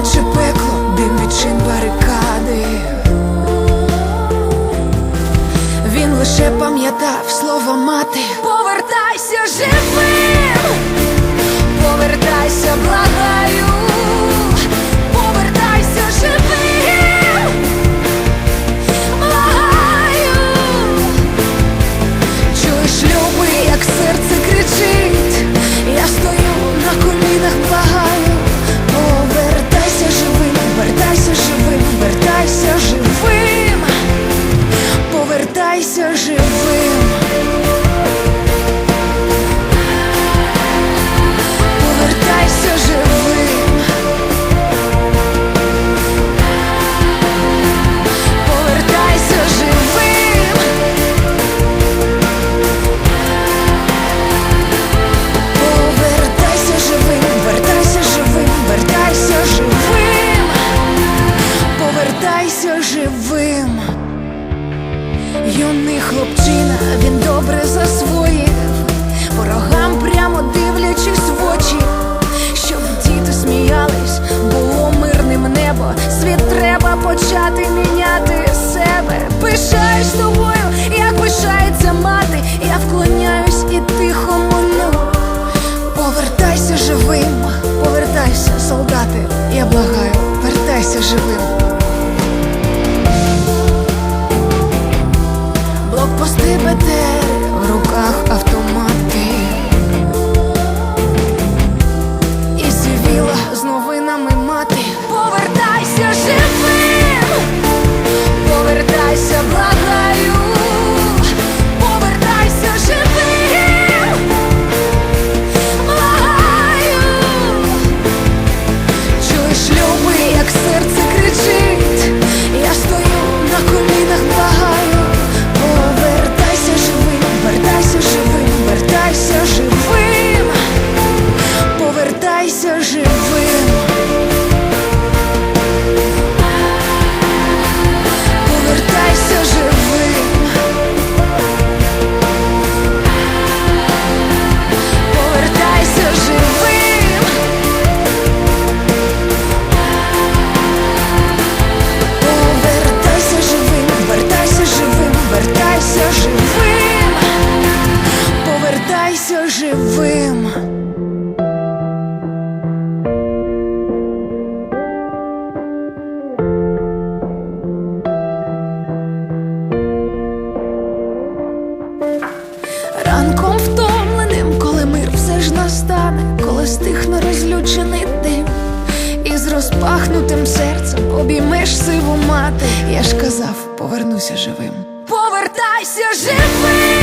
наче пекло, дим відчин барикади. Повертайся живим. Почати міняти себе. Пишаюсь тобою, як пишається мати, я вклоняюсь і тихо молю. Повертайся живим, повертайся, солдати, я благаю, вертайся живим. Розлючений дим, і з розпахнутим серцем обіймеш сиву мати. Я ж казав, повернуся живим. Повертайся живим!